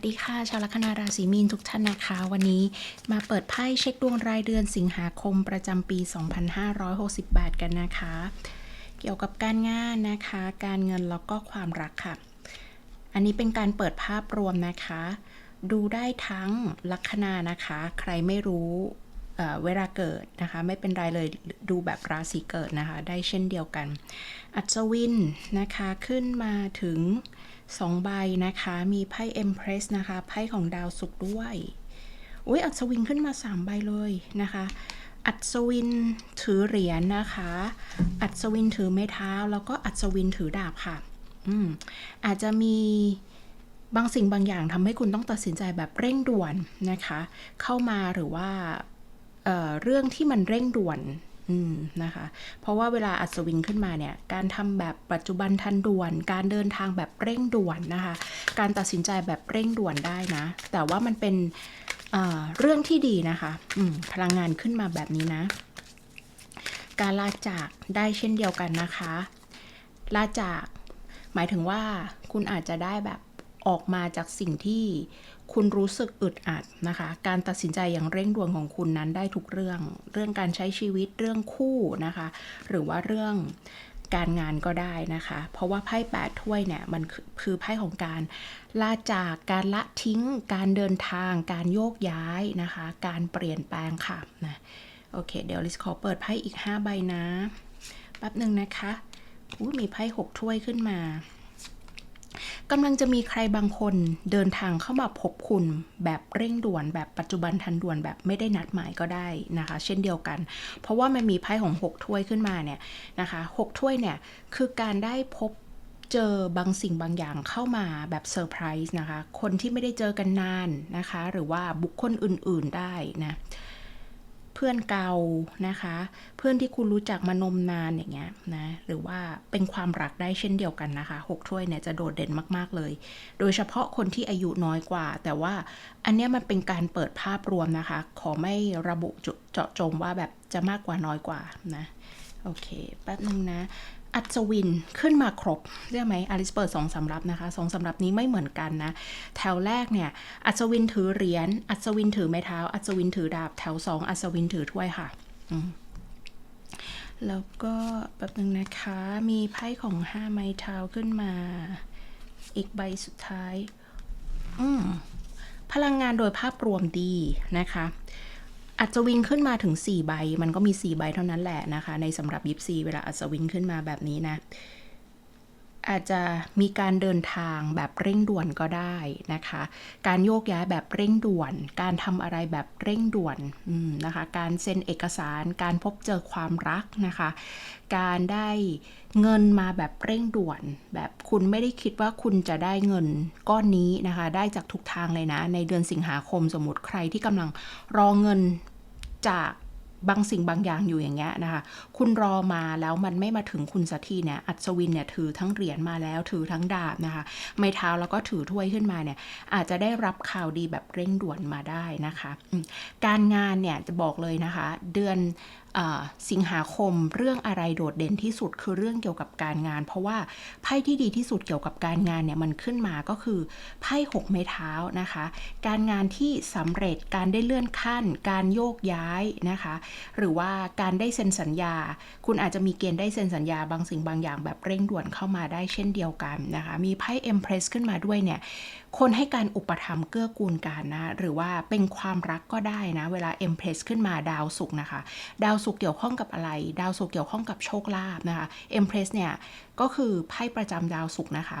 วัสดีค่ะ ชาวลัคนาราศีมีนทุกท่านนะคะ วันนี้มาเปิดไพ่เช็คดวงรายเดือนสิงหาคมประจำปี 2568 กันนะคะ เกี่ยวกับการงานนะคะ การเงินแล้วก็ความรักค่ะ อันนี้เป็นการเปิดภาพรวมนะคะ ดูได้ทั้งลัคนานะคะ ใครไม่รู้ เวลาเกิดนะคะ ไม่เป็นไรเลยดูแบบราศีเกิดนะคะ ได้เช่นเดียวกัน อัศวินนะคะขึ้นมาถึง 2 ใบนะคะ มีไพ่ Empress นะคะไพ่ของดาวศุกร์ด้วยอุ้ยอัศวินขึ้นมา 3 ใบเลยนะคะอัศวินถือเหรียญนะคะ อัศวินถือไม้เท้า แล้วก็อัศวินถือดาบค่ะ อืม อาจจะมีบางสิ่งบางอย่างทำให้คุณต้องตัดสินใจแบบเร่งด่วนนะคะ เข้ามาหรือว่า เเรื่องที่มันเร่งด่วนนะคะ เพราะว่าเวลาอัศวินขึ้นมาเนี่ย การทำแบบปัจจุบันทันด่วน การเดินทางแบบเร่งด่วนนะคะ การตัดสินใจแบบเร่งด่วนได้นะ แต่ว่ามันเป็นเเรื่องที่ดีนะคะพลังงานขึ้นมาแบบนี้นะ การลาจากได้เช่นเดียวกันนะคะ ลาจากหมายถึงว่าคุณอาจจะได้แบบ ออกมาจากสิ่งที่คุณรู้สึกอึดอัดนะคะ การตัดสินใจอย่างเร่งด่วนของคุณนั้นได้ทุกเรื่อง เรื่องการใช้ชีวิตเรื่องคู่นะคะ หรือว่าเรื่องการงานก็ได้นะคะ เพราะว่าไพ่แปดถ้วยเนี่ยมันคือไพ่ของการลาจากการละทิ้ง การเดินทาง การโยกย้ายนะคะ การเปลี่ยนแปลงค่ะนะโอเค เดี๋ยวลิสขอเปิดไพ่อีก 5 ใบนะแป๊บหนึ่งนะคะอู้มีไพ่หกถ้วยขึ้นมา กำลังจะมีใครบางคนเดินทางเข้ามาพบคุณแบบเร่งด่วน แบบปัจจุบันทันด่วนแบบไม่ได้นัดหมายก็ได้นะคะ เช่นเดียวกัน เพราะว่ามันมีไพ่ของ 6 ถ้วยขึ้นมาเนี่ยนะคะ6ถ้วยเนี่ยคือการได้พบเจอบางสิ่งบางอย่างเข้ามาแบบเซอร์ไพรส์นะคะ คนที่ไม่ได้เจอกันนานนะคะ หรือว่าบุคคลอื่นๆได้นะ เพื่อนเก่านะคะ เพื่อนที่คุณรู้จักมานมนานอย่างเงี้ยนะหรือว่าเป็นความรักได้เช่นเดียวกันนะคะหกถ้วยเนี่ยจะโดดเด่นมากๆเลย โดยเฉพาะคนที่อายุน้อยกว่า แต่ว่าอันเนี้ยมันเป็นการเปิดภาพรวมนะคะ ขอไม่ระบุเจาะจงว่าแบบจะมากกว่าน้อยกว่านะ โอเค แป๊บนึงนะ อัศวินขึ้นมาครบเรียกไหมอลิสเปิดสองสำรับนะคะสองสำรับนี้ไม่เหมือนกันนะ แถวแรกเนี่ย อัศวินถือเหรียญ อัศวินถือไม้เท้า อัศวินถือดาบ แถวสองอัศวินถือถ้วยค่ะ แล้วก็แบบนึงนะคะ มีไพ่ของห้าไม้เท้าขึ้นมา อีกใบสุดท้าย อืมพลังงานโดยภาพรวมดีนะคะ อัศวินขึ้นมาถึง 4 ใบ มันก็มี 4 ใบเท่านั้นแหละนะคะ ในสำหรับยิปซีเวลาอัศวินขึ้นมาแบบนี้นะ อาจจะมีการเดินทางแบบเร่งด่วนก็ได้นะคะ การโยกย้ายแบบเร่งด่วน การทำอะไรแบบเร่งด่วนนะคะ การเซ็นเอกสาร การพบเจอความรักนะคะ การได้เงินมาแบบเร่งด่วน แบบคุณไม่ได้คิดว่าคุณจะได้เงินก้อนนี้นะคะ ได้จากทุกทางเลยนะ ในเดือนสิงหาคมสมมติใครที่กำลังรอเงิน จากบางสิ่งบางอย่างอยู่อย่างเงี้ยนะคะ คุณรอมาแล้วมันไม่มาถึงคุณสักทีเนี่ย อัศวินเนี่ยถือทั้งเหรียญมาแล้วถือทั้งดาบนะคะ ไม้เท้าแล้วก็ถือถ้วยขึ้นมาเนี่ย อาจจะได้รับข่าวดีแบบเร่งด่วนมาได้นะคะ การงานเนี่ยจะบอกเลยนะคะ เดือนสิงหาคมเรื่องอะไรโดดเด่นที่สุดคือเรื่องเกี่ยวกับการงาน เพราะว่าไพ่ที่ดีที่สุดเกี่ยวกับการงานเนี่ยมันขึ้นมาก็คือไพ่หกไม้เท้านะคะ การงานที่สำเร็จการได้เลื่อนขั้น การโยกย้ายนะคะ หรือว่าการได้เซ็นสัญญา คุณอาจจะมีเกณฑ์ได้เซ็นสัญญาบางสิ่งบางอย่างแบบเร่งด่วนเข้ามาได้เช่นเดียวกันนะคะ มีไพ่ Empress ขึ้นมาด้วยเนี่ยคนให้การอุปถัมภ์เกื้อกูลกันนะ หรือว่าเป็นความรักก็ได้นะ เวลา Empress ขึ้นมาดาวศุกนะคะ ดาวศุกเกี่ยวข้องกับอะไร ดาวศุกเกี่ยวข้องกับโชคลาภนะคะ Empress เนี่ย ก็คือไพ่ประจำดาวศุกนะคะ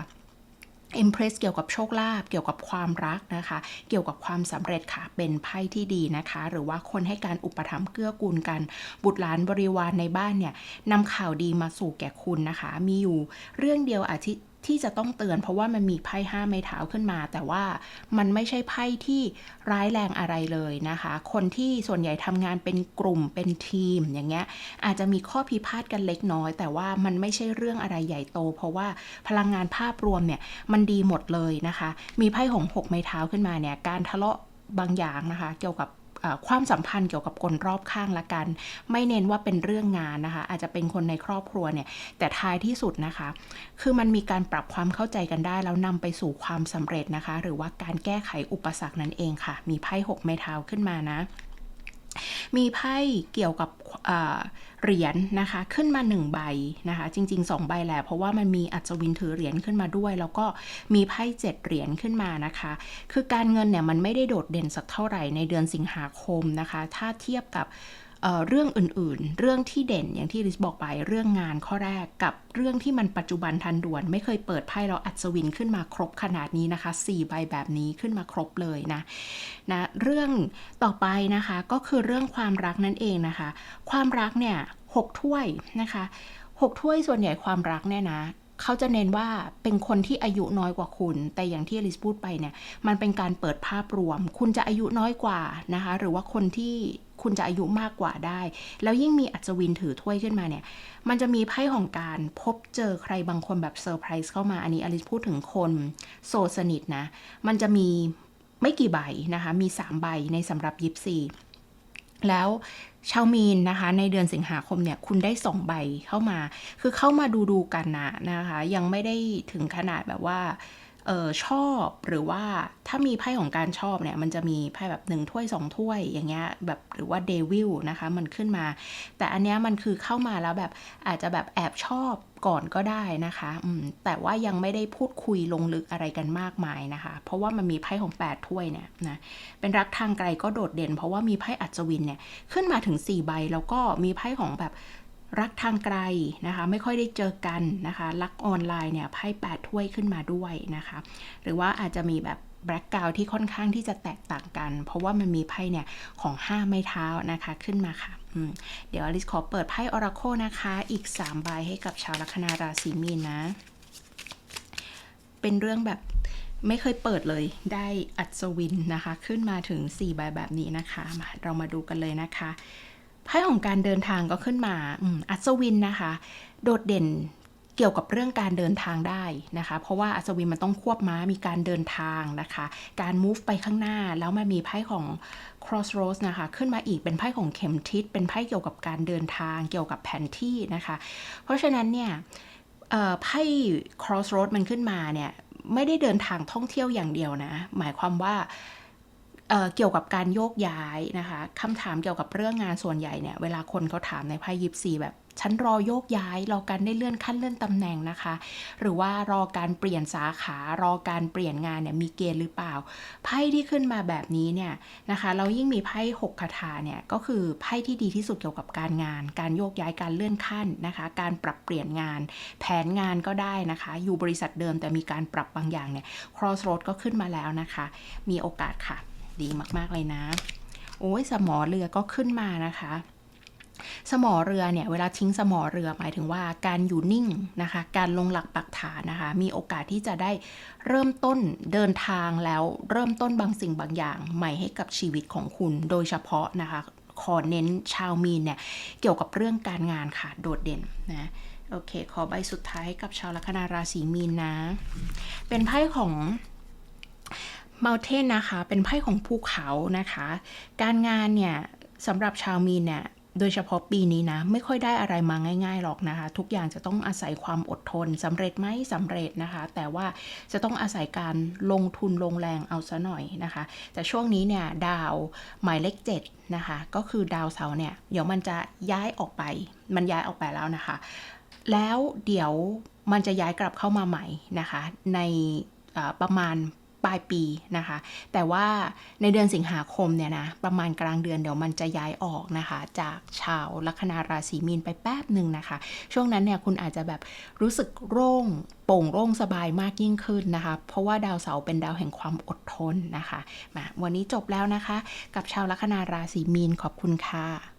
Impress เกี่ยวกับโชคลาภเกี่ยวกับความรักนะคะ เกี่ยวกับความสำเร็จค่ะ เป็นไพ่ที่ดีนะคะ หรือว่าคนให้การอุปถัมภ์เกื้อกูลกัน บุตรหลานบริวารในบ้านเนี่ยนำข่าวดีมาสู่แก่คุณนะคะ มีอยู่เรื่องเดียวอาทิ ที่จะต้องเตือน เพราะว่ามันมีไพ่ห้าไม้เท้าขึ้นมา แต่ว่ามันไม่ใช่ไพ่ที่ร้ายแรงอะไรเลยนะคะ คนที่ส่วนใหญ่ทำงานเป็นกลุ่มเป็นทีมอย่างเงี้ยอาจจะมีข้อพิพาทกันเล็กน้อย แต่ว่ามันไม่ใช่เรื่องอะไรใหญ่โต เพราะว่าพลังงานภาพรวมเนี่ยมันดีหมดเลยนะคะ มีไพ่ของหกไม้เท้าขึ้นมาเนี่ยการทะเลาะบางอย่างนะคะ เกี่ยวกับ ความสัมพันธ์เกี่ยวกับคนรอบข้างละกัน ไม่เน้นว่าเป็นเรื่องงานนะคะ อาจจะเป็นคนในครอบครัวเนี่ย แต่ท้ายที่สุดนะคะ คือมันมีการปรับความเข้าใจกันได้ แล้วนำไปสู่ความสำเร็จนะคะ หรือว่าการแก้ไขอุปสรรคนั่นเองค่ะ มีไพ่หกไม้เท้าขึ้นมานะ มีไพ่เกี่ยวกับเหรียญนะคะ ขึ้นมาหนึ่งใบนะคะ จริงๆสองใบแหละเพราะว่ามันมีอัศวินถือเหรียญขึ้นมาด้วย แล้วก็มีไพ่เจ็ดเหรียญขึ้นมานะคะ คือการเงินเนี่ยมันไม่ได้โดดเด่นสักเท่าไหร่ในเดือนสิงหาคมนะคะ ถ้าเทียบกับ เรื่องอื่นๆ เรื่องที่เด่นอย่างที่ริสบอกไปเรื่องงานข้อแรกกับเรื่องที่มันปัจจุบันทันด่วน ไม่เคยเปิดไพ่เราอัศวินขึ้นมาครบขนาดนี้นะคะสี่ใบแบบนี้ขึ้นมาครบเลยนะนะเรื่องต่อไปนะคะก็คือเรื่องความรักนั่นเองนะคะ ความรักเนี่ยหกถ้วยนะคะหกถ้วยส่วนใหญ่ความรักเนี่ยนะ เขาจะเน้นว่าเป็นคนที่อายุน้อยกว่าคุณ แต่อย่างที่อลิสพูดไปเนี่ย มันเป็นการเปิดภาพรวม คุณจะอายุน้อยกว่านะคะ หรือว่าคนที่คุณจะอายุมากกว่าได้ แล้วยิ่งมีอัศวินถือถ้วยขึ้นมาเนี่ย มันจะมีไพ่ของการพบเจอใครบางคนแบบเซอร์ไพรส์เข้ามา อันนี้อลิสพูดถึงคนโสดสนิทนะ มันจะมีไม่กี่ใบนะคะ มี 3 ใบในสำหรับยิปซี แล้วชาวมีนนะคะในเดือนสิงหาคมเนี่ยคุณได้สองใบเข้ามา คือเข้ามาดูดูกันนะนะคะ ยังไม่ได้ถึงขนาดแบบว่า ออชอบหรือว่าถ้ามีไพ่ของการชอบเนี่ย มันจะมีไพ่แบบหนึ่งถ้วยสองถ้วยอย่างเงี้ยแบบหรือว่าเดวิลนะคะ มันขึ้นมา แต่อันเนี้ยมันคือเข้ามาแล้วแบบอาจจะแบบแอบชอบก่อนก็ได้นะคะแต่ว่ายังไม่ได้พูดคุยลงลึกอะไรกันมากมายนะคะ เพราะว่ามันมีไพ่ของ 8 ถ้วยเนี่ยนะเป็นรักทางไกลก็โดดเด่น เพราะว่ามีไพ่อัศวินเนี่ยขึ้นมาถึง 4 ใบแล้วก็มีไพ่ของแบบ รักทางไกลนะคะ ไม่ค่อยได้เจอกันนะคะ รักออนไลน์เนี่ยไพ่8ถ้วยขึ้นมาด้วยนะคะ หรือว่าอาจจะมีแบบแบล็กกาวที่ค่อนข้างที่จะแตกต่างกัน เพราะว่ามันมีไพ่เนี่ยของ 5 ไม้เท้านะคะขึ้นมาค่ะ เดี๋ยวอลิสขอเปิดไพ่ออราโคนะคะ อีก 3 ใบให้กับชาวลัคนาราศีมีนนะ เป็นเรื่องแบบไม่เคยเปิดเลยได้อัศวินนะคะ ขึ้นมาถึง 4 ใบแบบนี้นะคะมาเรามาดูกันเลยนะคะ ไพ่ของการเดินทางก็ขึ้นมาอัศวินนะคะ โดดเด่นเกี่ยวกับเรื่องการเดินทางได้นะคะ เพราะว่าอัศวินมันต้องควบม้ามีการเดินทางนะคะ การ move ไปข้างหน้าแล้วมันมีไพ่ของ crossroads นะคะ ขึ้นมาอีกเป็นไพ่ของเข็มทิศเป็นไพ่เกี่ยวกับการเดินทางเกี่ยวกับแผนที่นะคะ เพราะฉะนั้นเนี่ยไพ่ crossroads มันขึ้นมาเนี่ยไม่ได้เดินทางท่องเที่ยวอย่างเดียวนะ หมายความว่า เเกี่ยวกับการโยกย้ายนะคะคำถามเกี่ยวกับเรื่องงานส่วนใหญ่เนี่ย เวลาคนเขาถามในไพ่ยิปซีแบบฉันรอโยกย้ายรอการได้เลื่อนขั้นเลื่อนตำแหน่งนะคะ หรือว่ารอการเปลี่ยนสาขารอการเปลี่ยนงานเนี่ยมีเกณฑ์หรือเปล่า ไพ่ที่ขึ้นมาแบบนี้เนี่ยนะคะเรายิ่งมีไพ่หกคาถาเนี่ยก็คือไพ่ที่ดีที่สุดเกี่ยวกับการงาน การโยกย้ายการเลื่อนขั้นนะคะ การปรับเปลี่ยนงาน แผนงานก็ได้นะคะ อยู่บริษัทเดิมแต่มีการปรับบางอย่างเนี่ย crossroad ก็ขึ้นมาแล้วนะคะ มีโอกาสค่ะ ดีมากๆเลยนะ โอ้ยสมอเรือก็ขึ้นมานะคะ สมอเรือเนี่ยเวลาทิ้งสมอเรือหมายถึงว่าการอยู่นิ่งนะคะ การลงหลักปักฐานนะคะ มีโอกาสที่จะได้เริ่มต้นเดินทางแล้วเริ่มต้นบางสิ่งบางอย่าง ใหม่ให้กับชีวิตของคุณโดยเฉพาะนะคะขอเน้นชาวมีนเนี่ยเกี่ยวกับเรื่องการงานค่ะโดดเด่นนะโอเค ขอใบสุดท้ายกับชาวลัคนาราศีมีนนะ เป็นไพ่ของ Mountain นะคะ เป็นไพ่ของภูเขานะคะ การงานเนี่ยสำหรับชาวมีนเนี่ยโดยเฉพาะปีนี้นะ ไม่ค่อยได้อะไรมาง่ายๆหรอกนะคะ ทุกอย่างจะต้องอาศัยความอดทนสำเร็จไหมสำเร็จนะคะ แต่ว่าจะต้องอาศัยการลงทุนลงแรงเอาซะหน่อยนะคะ แต่ช่วงนี้เนี่ยดาวหมายเลขเจ็ดนะคะ ก็คือดาวเสาร์เนี่ยเดี๋ยวมันจะย้ายออกไป มันย้ายออกไปแล้วนะคะ แล้วเดี๋ยวมันจะย้ายกลับเข้ามาใหม่นะคะ ในประมาณ ลายปีนะคะ แต่ว่าในเดือนสิงหาคมเนี่ยนะประมาณกลางเดือนเดี๋ยวมันจะย้ายออกนะคะ จากชาวลัคนาราศีมีนไปแป๊บหนึ่งนะคะ ช่วงนั้นเนี่ยคุณอาจจะแบบรู้สึกโล่งโปร่งโล่งสบายมากยิ่งขึ้นนะคะ เพราะว่าดาวเสาร์เป็นดาวแห่งความอดทนนะคะมาวันนี้จบแล้วนะคะ กับชาวลัคนาราศีมีนขอบคุณค่ะ